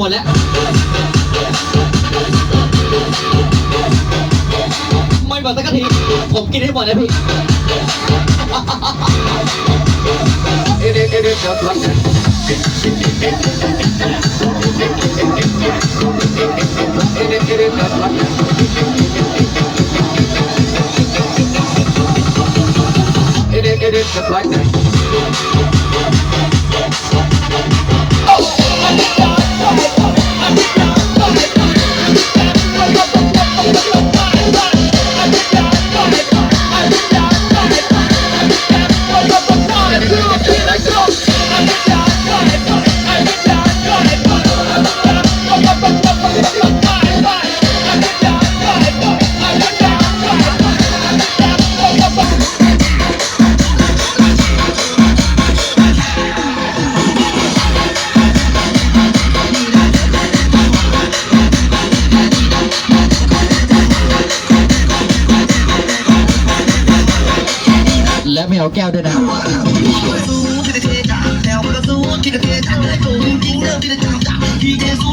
มดแล้วไม่หมดสักทีผมกินให้หมดนะพี่เอเดเอเดเดี๋ยวรับกันเอเดเอเดเดี๋เอาแก้วด้วยนะที่จะเทจาแถวกรสูที่จะเทจากเลยโจมิงเริ่ที่จะจำาที่เทสู